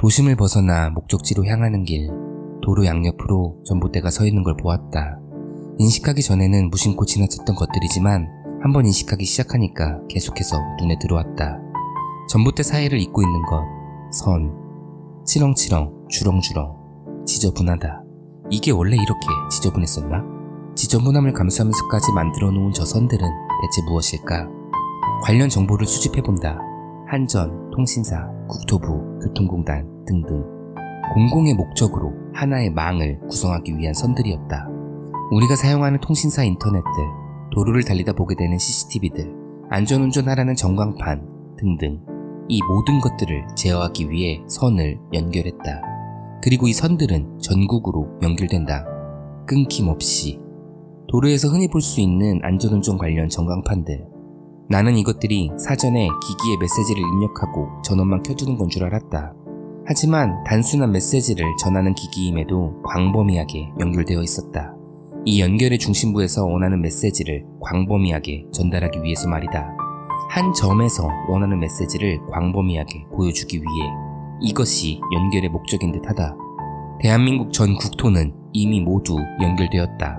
도심을 벗어나 목적지로 향하는 길, 도로 양옆으로 전봇대가 서 있는 걸 보았다. 인식하기 전에는 무심코 지나쳤던 것들이지만 한번 인식하기 시작하니까 계속해서 눈에 들어왔다. 전봇대 사이를 잇고 있는 것, 선, 치렁치렁, 주렁주렁, 지저분하다. 이게 원래 이렇게 지저분했었나? 지저분함을 감수하면서까지 만들어 놓은 저 선들은 대체 무엇일까? 관련 정보를 수집해본다. 한전, 통신사, 국토부, 교통공단 등등 공공의 목적으로 하나의 망을 구성하기 위한 선들이었다. 우리가 사용하는 통신사 인터넷들, 도로를 달리다 보게 되는 CCTV들, 안전운전하라는 전광판 등등 이 모든 것들을 제어하기 위해 선을 연결했다. 그리고 이 선들은 전국으로 연결된다. 끊김없이. 도로에서 흔히 볼 수 있는 안전운전 관련 전광판들. 나는 이것들이 사전에 기기에 메시지를 입력하고 전원만 켜두는 건 줄 알았다. 하지만 단순한 메시지를 전하는 기기임에도 광범위하게 연결되어 있었다. 이 연결의 중심부에서 원하는 메시지를 광범위하게 전달하기 위해서 말이다. 한 점에서 원하는 메시지를 광범위하게 보여주기 위해 이것이 연결의 목적인 듯하다. 대한민국 전 국토는 이미 모두 연결되었다.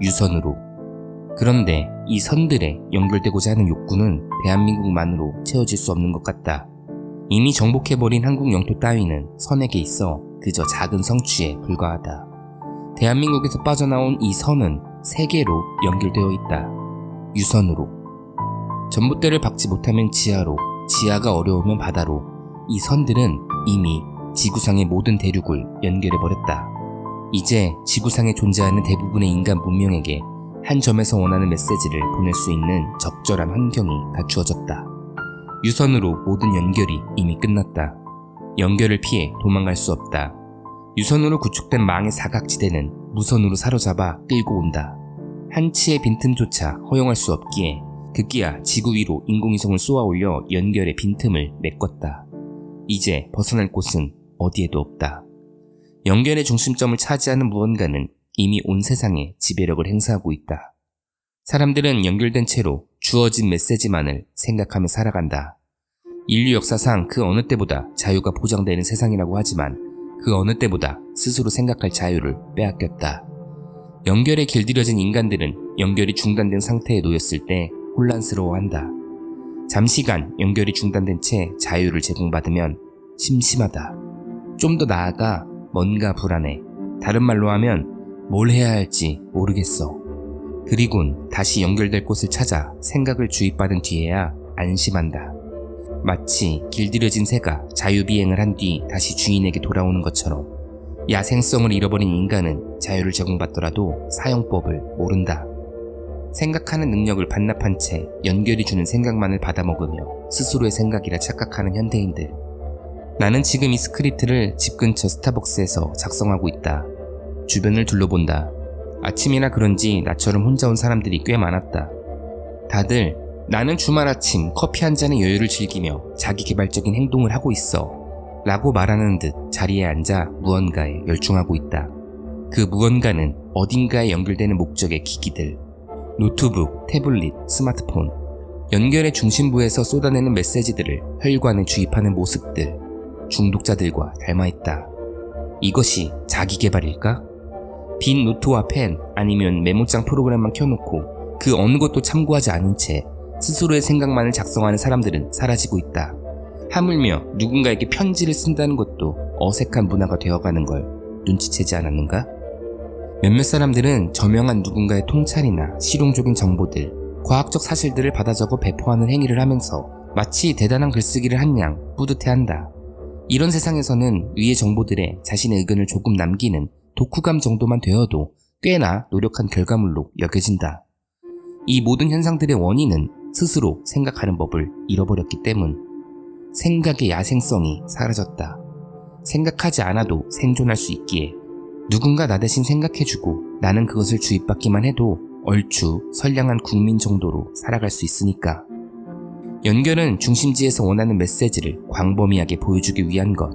유선으로. 그런데 이 선들에 연결되고자 하는 욕구는 대한민국만으로 채워질 수 없는 것 같다. 이미 정복해버린 한국 영토 따위는 선에게 있어 그저 작은 성취에 불과하다. 대한민국에서 빠져나온 이 선은 세계로 연결되어 있다. 유선으로. 전봇대를 박지 못하면 지하로, 지하가 어려우면 바다로, 이 선들은 이미 지구상의 모든 대륙을 연결해버렸다. 이제 지구상에 존재하는 대부분의 인간 문명에게 한 점에서 원하는 메시지를 보낼 수 있는 적절한 환경이 갖추어졌다. 유선으로 모든 연결이 이미 끝났다. 연결을 피해 도망갈 수 없다. 유선으로 구축된 망의 사각지대는 무선으로 사로잡아 끌고 온다. 한치의 빈틈조차 허용할 수 없기에 급기야 지구 위로 인공위성을 쏘아 올려 연결의 빈틈을 메꿨다. 이제 벗어날 곳은 어디에도 없다. 연결의 중심점을 차지하는 무언가는 이미 온 세상에 지배력을 행사하고 있다. 사람들은 연결된 채로 주어진 메시지만을 생각하며 살아간다. 인류 역사상 그 어느 때보다 자유가 보장되는 세상이라고 하지만 그 어느 때보다 스스로 생각할 자유를 빼앗겼다. 연결에 길들여진 인간들은 연결이 중단된 상태에 놓였을 때 혼란스러워한다. 잠시간 연결이 중단된 채 자유를 제공받으면 심심하다. 좀 더 나아가 뭔가 불안해. 다른 말로 하면 뭘 해야 할지 모르겠어. 그리곤 다시 연결될 곳을 찾아 생각을 주입받은 뒤에야 안심한다. 마치 길들여진 새가 자유비행을 한 뒤 다시 주인에게 돌아오는 것처럼 야생성을 잃어버린 인간은 자유를 제공받더라도 사용법을 모른다. 생각하는 능력을 반납한 채 연결이 주는 생각만을 받아먹으며 스스로의 생각이라 착각하는 현대인들. 나는 지금 이 스크립트를 집 근처 스타벅스에서 작성하고 있다. 주변을 둘러본다. 아침이나 그런지 나처럼 혼자 온 사람들이 꽤 많았다. 다들 나는 주말 아침 커피 한 잔의 여유를 즐기며 자기 개발적인 행동을 하고 있어. 라고 말하는 듯 자리에 앉아 무언가에 열중하고 있다. 그 무언가는 어딘가에 연결되는 목적의 기기들. 노트북, 태블릿, 스마트폰. 연결의 중심부에서 쏟아내는 메시지들을 혈관에 주입하는 모습들. 중독자들과 닮아있다. 이것이 자기 개발일까? 빈 노트와 펜 아니면 메모장 프로그램만 켜놓고 그 어느 것도 참고하지 않은 채 스스로의 생각만을 작성하는 사람들은 사라지고 있다. 하물며 누군가에게 편지를 쓴다는 것도 어색한 문화가 되어가는 걸 눈치채지 않았는가? 몇몇 사람들은 저명한 누군가의 통찰이나 실용적인 정보들, 과학적 사실들을 받아 적어 배포하는 행위를 하면서 마치 대단한 글쓰기를 한 양 뿌듯해한다. 이런 세상에서는 위의 정보들에 자신의 의견을 조금 남기는 독후감 정도만 되어도 꽤나 노력한 결과물로 여겨진다. 이 모든 현상들의 원인은 스스로 생각하는 법을 잃어버렸기 때문. 생각의 야생성이 사라졌다. 생각하지 않아도 생존할 수 있기에 누군가 나 대신 생각해주고 나는 그것을 주입받기만 해도 얼추 선량한 국민 정도로 살아갈 수 있으니까. 연결은 중심지에서 원하는 메시지를 광범위하게 보여주기 위한 것.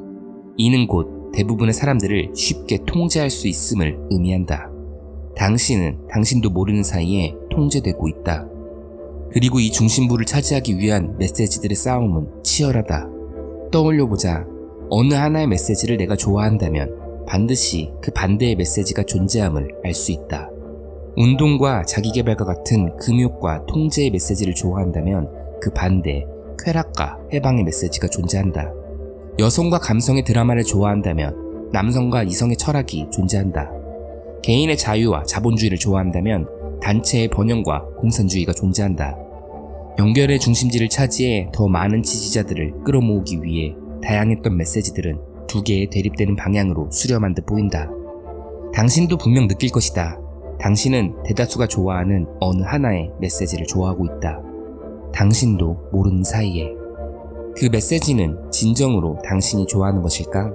이는 곧 대부분의 사람들을 쉽게 통제할 수 있음을 의미한다. 당신은 당신도 모르는 사이에 통제되고 있다. 그리고 이 중심부를 차지하기 위한 메시지들의 싸움은 치열하다. 떠올려보자. 어느 하나의 메시지를 내가 좋아한다면 반드시 그 반대의 메시지가 존재함을 알 수 있다. 운동과 자기개발과 같은 금욕과 통제의 메시지를 좋아한다면 그 반대, 쾌락과 해방의 메시지가 존재한다. 여성과 감성의 드라마를 좋아한다면 남성과 이성의 철학이 존재한다. 개인의 자유와 자본주의를 좋아한다면 단체의 번영과 공산주의가 존재한다. 연결의 중심지를 차지해 더 많은 지지자들을 끌어모으기 위해 다양했던 메시지들은 두 개의 대립되는 방향으로 수렴한 듯 보인다. 당신도 분명 느낄 것이다. 당신은 대다수가 좋아하는 어느 하나의 메시지를 좋아하고 있다. 당신도 모르는 사이에. 그 메시지는 진정으로 당신이 좋아하는 것일까?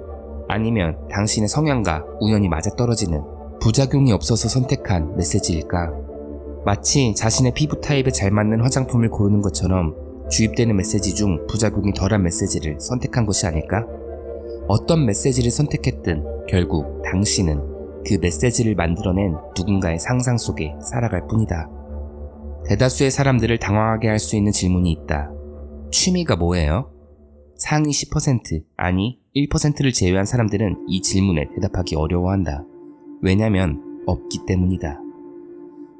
아니면 당신의 성향과 우연히 맞아떨어지는 부작용이 없어서 선택한 메시지일까? 마치 자신의 피부 타입에 잘 맞는 화장품을 고르는 것처럼 주입되는 메시지 중 부작용이 덜한 메시지를 선택한 것이 아닐까? 어떤 메시지를 선택했든 결국 당신은 그 메시지를 만들어낸 누군가의 상상 속에 살아갈 뿐이다. 대다수의 사람들을 당황하게 할 수 있는 질문이 있다. 취미가 뭐예요? 상위 10% 아니 1%를 제외한 사람들은 이 질문에 대답하기 어려워한다. 왜냐면 없기 때문이다.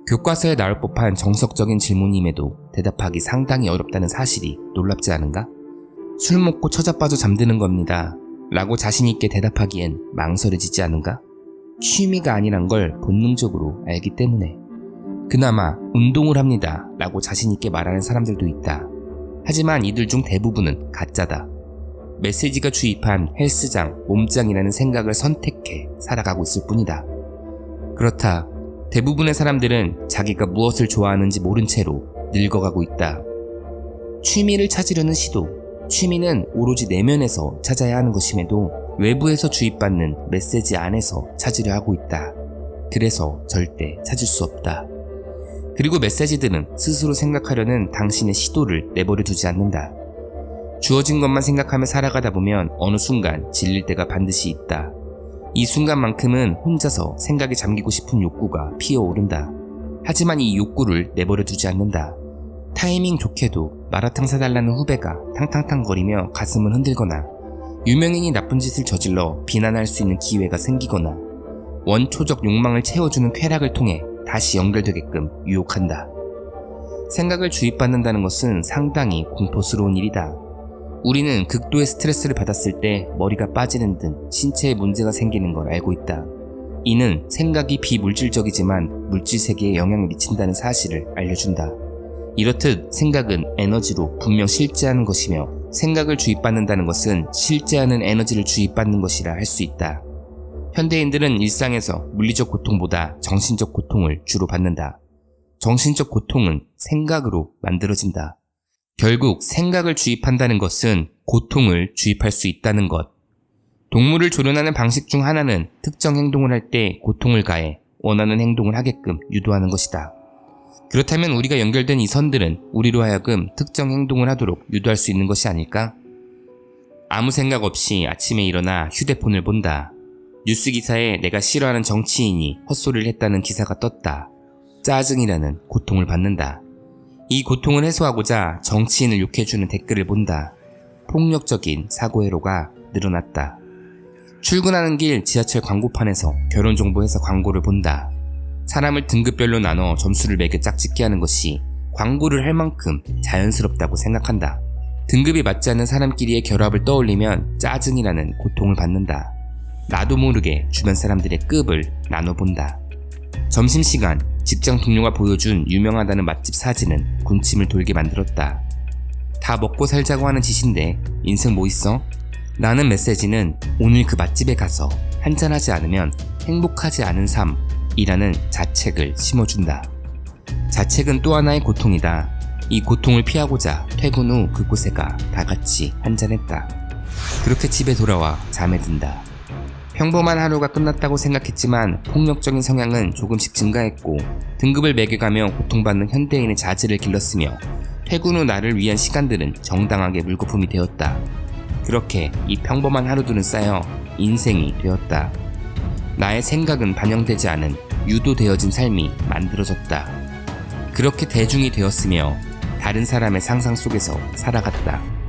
교과서에 나올 법한 정석적인 질문임에도 대답하기 상당히 어렵다는 사실이 놀랍지 않은가? 술 먹고 처자빠져 잠드는 겁니다. 라고 자신있게 대답하기엔 망설여지지 않은가? 취미가 아니란 걸 본능적으로 알기 때문에. 그나마 운동을 합니다. 라고 자신있게 말하는 사람들도 있다. 하지만 이들 중 대부분은 가짜다. 메시지가 주입한 헬스장, 몸짱이라는 생각을 선택해 살아가고 있을 뿐이다. 그렇다. 대부분의 사람들은 자기가 무엇을 좋아하는지 모른 채로 늙어가고 있다. 취미를 찾으려는 시도. 취미는 오로지 내면에서 찾아야 하는 것임에도 외부에서 주입받는 메시지 안에서 찾으려 하고 있다. 그래서 절대 찾을 수 없다. 그리고 메시지들은 스스로 생각하려는 당신의 시도를 내버려 두지 않는다. 주어진 것만 생각하며 살아가다 보면 어느 순간 질릴 때가 반드시 있다. 이 순간만큼은 혼자서 생각에 잠기고 싶은 욕구가 피어오른다. 하지만 이 욕구를 내버려 두지 않는다. 타이밍 좋게도 마라탕 사달라는 후배가 탕탕탕 거리며 가슴을 흔들거나 유명인이 나쁜 짓을 저질러 비난할 수 있는 기회가 생기거나 원초적 욕망을 채워주는 쾌락을 통해 다시 연결되게끔 유혹한다. 생각을 주입받는다는 것은 상당히 공포스러운 일이다. 우리는 극도의 스트레스를 받았을 때 머리가 빠지는 등 신체에 문제가 생기는 걸 알고 있다. 이는 생각이 비물질적이지만 물질 세계에 영향을 미친다는 사실을 알려준다. 이렇듯 생각은 에너지로 분명 실제하는 것이며 생각을 주입받는다는 것은 실제하는 에너지를 주입받는 것이라 할 수 있다. 현대인들은 일상에서 물리적 고통보다 정신적 고통을 주로 받는다. 정신적 고통은 생각으로 만들어진다. 결국 생각을 주입한다는 것은 고통을 주입할 수 있다는 것. 동물을 조련하는 방식 중 하나는 특정 행동을 할 때 고통을 가해 원하는 행동을 하게끔 유도하는 것이다. 그렇다면 우리가 연결된 이 선들은 우리로 하여금 특정 행동을 하도록 유도할 수 있는 것이 아닐까? 아무 생각 없이 아침에 일어나 휴대폰을 본다. 뉴스 기사에 내가 싫어하는 정치인이 헛소리를 했다는 기사가 떴다. 짜증이라는 고통을 받는다. 이 고통을 해소하고자 정치인을 욕해주는 댓글을 본다. 폭력적인 사고회로가 늘어났다. 출근하는 길 지하철 광고판에서 결혼정보회사 광고를 본다. 사람을 등급별로 나눠 점수를 매겨 짝짓기 하는 것이 광고를 할 만큼 자연스럽다고 생각한다. 등급이 맞지 않는 사람끼리의 결합을 떠올리면 짜증이라는 고통을 받는다. 나도 모르게 주변 사람들의 급을 나눠본다. 점심시간 직장 동료가 보여준 유명하다는 맛집 사진은 군침을 돌게 만들었다. 다 먹고 살자고 하는 짓인데 인생 뭐 있어? 나는 메시지는 오늘 그 맛집에 가서 한잔하지 않으면 행복하지 않은 삶이라는 자책을 심어준다. 자책은 또 하나의 고통이다. 이 고통을 피하고자 퇴근 후 그곳에 가 다 같이 한잔했다. 그렇게 집에 돌아와 잠에 든다. 평범한 하루가 끝났다고 생각했지만 폭력적인 성향은 조금씩 증가했고 등급을 매겨가며 고통받는 현대인의 자질을 길렀으며 퇴근 후 나를 위한 시간들은 정당하게 물거품이 되었다. 그렇게 이 평범한 하루들은 쌓여 인생이 되었다. 나의 생각은 반영되지 않은 유도되어진 삶이 만들어졌다. 그렇게 대중이 되었으며 다른 사람의 상상 속에서 살아갔다.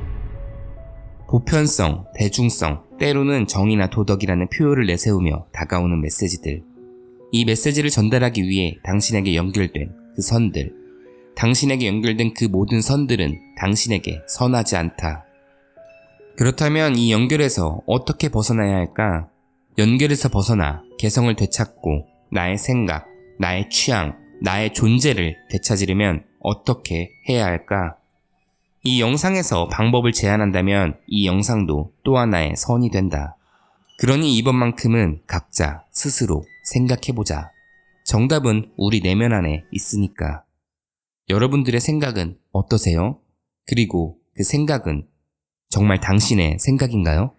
보편성, 대중성, 때로는 정의나 도덕이라는 표현을 내세우며 다가오는 메시지들. 이 메시지를 전달하기 위해 당신에게 연결된 그 선들. 당신에게 연결된 그 모든 선들은 당신에게 선하지 않다. 그렇다면 이 연결에서 어떻게 벗어나야 할까? 연결에서 벗어나 개성을 되찾고 나의 생각, 나의 취향, 나의 존재를 되찾으려면 어떻게 해야 할까? 이 영상에서 방법을 제안한다면 이 영상도 또 하나의 선이 된다. 그러니 이번만큼은 각자 스스로 생각해보자. 정답은 우리 내면 안에 있으니까. 여러분들의 생각은 어떠세요? 그리고 그 생각은 정말 당신의 생각인가요?